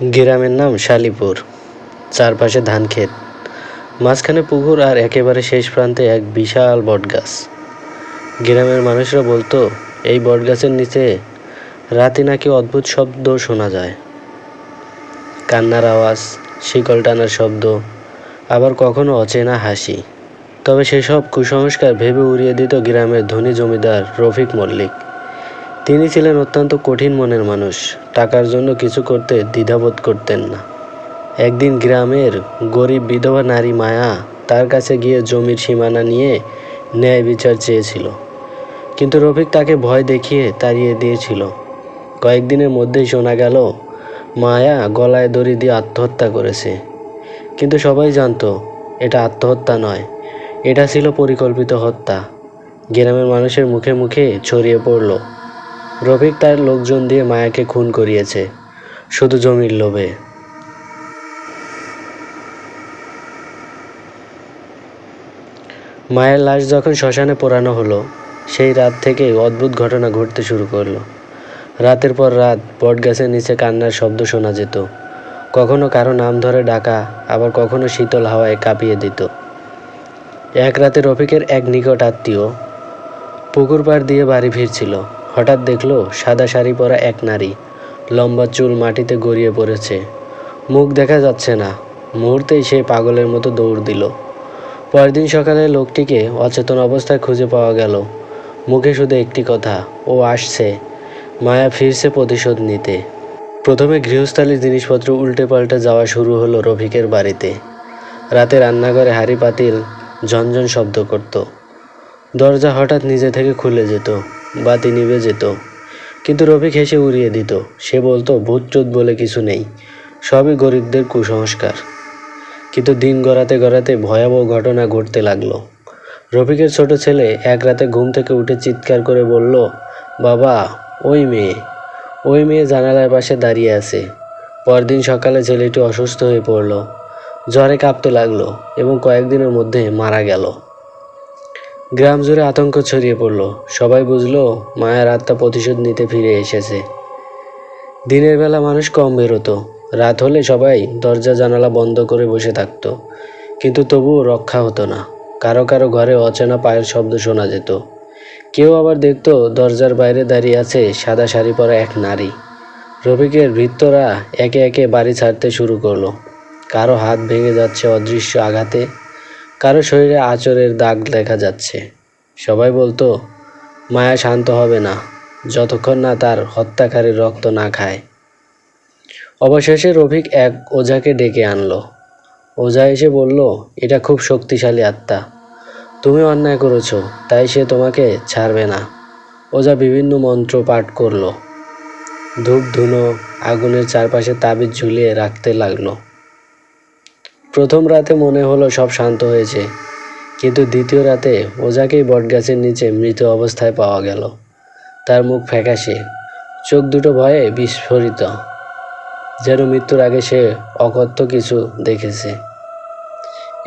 গ্রামের নাম শালিপুর, চারপাশে ধান ক্ষেত মাঝখানে পুকুর আর একেবারে শেষ প্রান্তে এক বিশাল বটগাছ। গ্রামের মানুষরা বলতো, এই বটগাছের নিচে রাতে নাকি অদ্ভুত শব্দ শোনা যায়। কান্নার আওয়াজ, শিকল টানার শব্দ, আবার কখনো অচেনা হাসি। তবে সেসব কুসংস্কার ভেবে উড়িয়ে দিত গ্রামের ধনী জমিদার রফিক মল্লিক। তিনি ছিলেন অত্যন্ত কঠিন মনের মানুষ। টাকার জন্য কিছু করতে দ্বিধাবোধ করতেন না। একদিন গ্রামের গরিব বিধবা নারী মায়া তার কাছে গিয়ে জমির সীমানা নিয়ে ন্যায় বিচার চেয়েছিল। কিন্তু রফিক তাকে ভয় দেখিয়ে তাড়িয়ে দিয়েছিল। কয়েকদিনের মধ্যেই শোনা গেল, মায়া গলায় দড়ি দিয়ে আত্মহত্যা করেছে। কিন্তু সবাই জানতো, এটা আত্মহত্যা নয়, এটা ছিল পরিকল্পিত হত্যা। গ্রামের মানুষের মুখে মুখে ছড়িয়ে পড়ল। রফিক তার লোকজন দিয়ে মায়াকে খুন করিয়েছে, শুধু জমির লোভে। মায়ের লাশ যখন শ্মশানে পোড়ানো হলো, সেই রাত থেকেই অদ্ভুত ঘটনা ঘটতে শুরু করল। রাতের পর রাত বটগাছের নিচে কান্নার শব্দ শোনা যেত। কখনো কারও নাম ধরে ডাকা, আবার কখনো শীতল হাওয়ায় কাঁপিয়ে দিত। এক রাতে রফিকের এক নিকট আত্মীয় পুকুর পাড় দিয়ে বাড়ি ফিরছিল। হঠাৎ দেখল সাদা শাড়ি পরা এক নারী, লম্বা চুল মাটিতে গড়িয়ে পড়েছে। মুখ দেখা যাচ্ছে না। মুহূর্তেই সে পাগলের মতো দৌড় দিল। পরদিন সকালে লোকটিকে অচেতন অবস্থায় খুঁজে পাওয়া গেল। মুখে শুধু একটি কথা, ও আসছে। মায়া ফিরছে প্রতিশোধ নিতে। প্রথমে গৃহস্থালির জিনিসপত্র উল্টে পাল্টে যাওয়া শুরু হলো রফিকের বাড়িতে। রাতে রান্নাঘরে হাঁড়ি পাতিল, ঝনঝন শব্দ করত। দরজা হঠাৎ নিজে থেকে খুলে যেত। বাতি নিভে যেত কিন্তু রফিক হেসে উড়িয়ে দিত। সে বলতো, ভূত টুত বলে কিছু নেই। সবই গরিবদের কুসংস্কার। কিন্তু দিন গড়াতে গড়াতে ভয়াবহ ঘটনা ঘটতে লাগল। রফিকের ছোট ছেলে এক রাতে ঘুম থেকে উঠে চিৎকার করে বলল, বাবা, ওই মেয়ে। ওই মেয়ে জানালার পাশে দাঁড়িয়ে আছে। পরদিন সকালে ছেলেটি অসুস্থ হয়ে পড়ল। জ্বরে কাঁপতে লাগল এবং কয়েকদিনের মধ্যে মারা গেল। গ্রাম জুড়ে আতঙ্ক ছড়িয়ে পড়ল। সবাই বুঝলো, মায়ের আত্মা প্রতিশোধ নিতে ফিরে এসেছে। দিনের বেলা মানুষ কম বেরোতো। রাত হলে সবাই দরজা জানালা বন্ধ করে বসে থাকতো। কিন্তু তবুও রক্ষা হতো না। কারও কারও ঘরে অচেনা পায়ের শব্দ শোনা যেত। কেউ আবার দেখতো, দরজার বাইরে দাঁড়িয়ে আছে সাদা শাড়ি পরা এক নারী। রফিকের ভৃত্যরা একে একে বাড়ি ছাড়তে শুরু করল। কারও হাত ভেঙে যাচ্ছে অদৃশ্য আঘাতে। কারও শরীরে আচরের দাগ দেখা যাচ্ছে। সবাই বলতো, মায়া শান্ত হবে না, যতক্ষণ না তার হত্যাকারীর রক্ত না খায়। অবশেষে রফিক এক ওঝাকে ডেকে আনলো। ওঝা এসে বলল, এটা খুব শক্তিশালী আত্মা। তুমি অন্যায় করেছ, তাই সে তোমাকে ছাড়বে না। ওঝা বিভিন্ন মন্ত্র পাঠ করল। ধূপ ধুনো, আগুনের চারপাশে তাবিজ ঝুলিয়ে রাখতে লাগল। প্রথম রাতে মনে হলো সব শান্ত হয়েছে, কিন্তু দ্বিতীয় রাতে ওজাকেই বটগাছের নিচে মৃত অবস্থায় পাওয়া গেল। তার মুখ ফ্যাকাশে, চোখ দুটো ভয়ে বিস্ফোরিত, যেন মৃত্যুর আগে সে অকথ্য কিছু দেখেছে।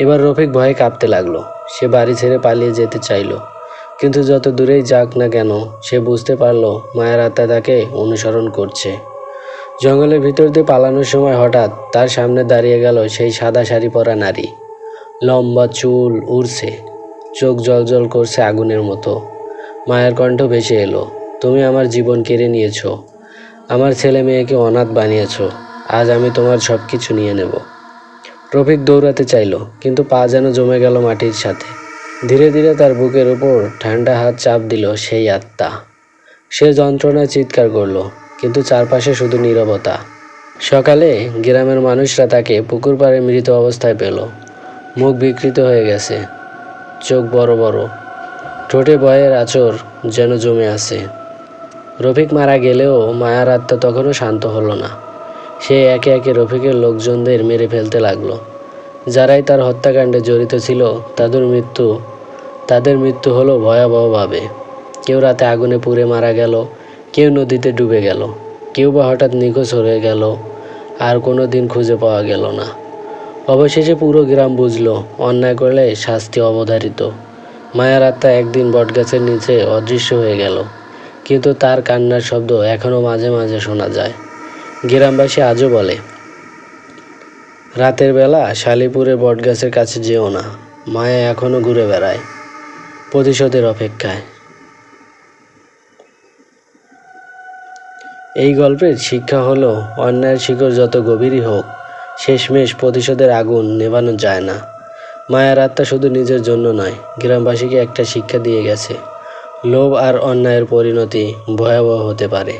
এবার রফিক ভয়ে কাঁপতে লাগল, সে বাড়ি ছেড়ে পালিয়ে যেতে চাইলো, কিন্তু যত দূরেই যাক না কেন সে বুঝতে পারল মায়ের আত্মা তাকে অনুসরণ করছে। জঙ্গলের ভিতর দিয়ে পালানোর সময় হঠাৎ তার সামনে দাঁড়িয়ে গেল সেই সাদা শাড়ি পরা নারী। লম্বা চুল উড়ছে, চোখ জল করছে আগুনের মতো। মায়ের কণ্ঠ ভেসে এলো, তুমি আমার জীবন কেড়ে নিয়েছো, আমার ছেলে মেয়েকে অনাথ বানিয়েছ, আজ আমি তোমার সব কিছু নিয়ে নেব। রফিক দৌড়াতে চাইলো, কিন্তু পা যেন জমে গেল মাটির সাথে। ধীরে ধীরে তার বুকের উপর ঠান্ডা হাত চাপ দিল সেই আত্মা। সে যন্ত্রণায় চিৎকার করল কিন্তু চারপাশে শুধু নীরবতা। সকালে গ্রামের মানুষরা তাকে পুকুর পাড়ে মৃত অবস্থায় পেল। মুখ বিকৃত হয়ে গেছে। চোখ বড় বড়। ঠোঁটে ভয়ের আচর যেন জমে আছে। রফিক মারা গেলেও মায়ার আত্মা তখনও শান্ত হলো না। সে একে একে রফিকের লোকজনদের মেরে ফেলতে লাগল। যারাই তার হত্যাকাণ্ডে জড়িত ছিল, তাদের মৃত্যু তাদের মৃত্যু হলো ভয়াবহভাবে। কেউ রাতে আগুনে পুড়ে মারা গেল কেউ নদীতে ডুবে গেল, কেউ বা হঠাৎ নিখোঁজ হয়ে গেল, আর কোনো দিন খুঁজে পাওয়া গেল না। অবশেষে পুরো গ্রাম বুঝলো, অন্যায় করলে শাস্তি অবধারিত। মায়ার আত্মা একদিন বটগাছের নিচে অদৃশ্য হয়ে গেল, কিন্তু তার কান্নার শব্দ এখনও মাঝে মাঝে শোনা যায়। গ্রামবাসী আজও বলে, রাতের বেলা শালিপুরে বটগাছের কাছে যেও না, মায়া এখনও ঘুরে বেড়ায়, প্রতিশোধের অপেক্ষায়। এই গল্পের শিক্ষা হলো, অন্যায়ের শিকড় যত গভীরই হোক, শেষমেশ প্রতিশোধের আগুন নেভানো যায় না। মায়ার আত্মা শুধু নিজের জন্য নয়, গ্রামবাসীকে একটা শিক্ষা দিয়ে গেছে, লোভ আর অন্যায়ের পরিণতি ভয়াবহ হতে পারে।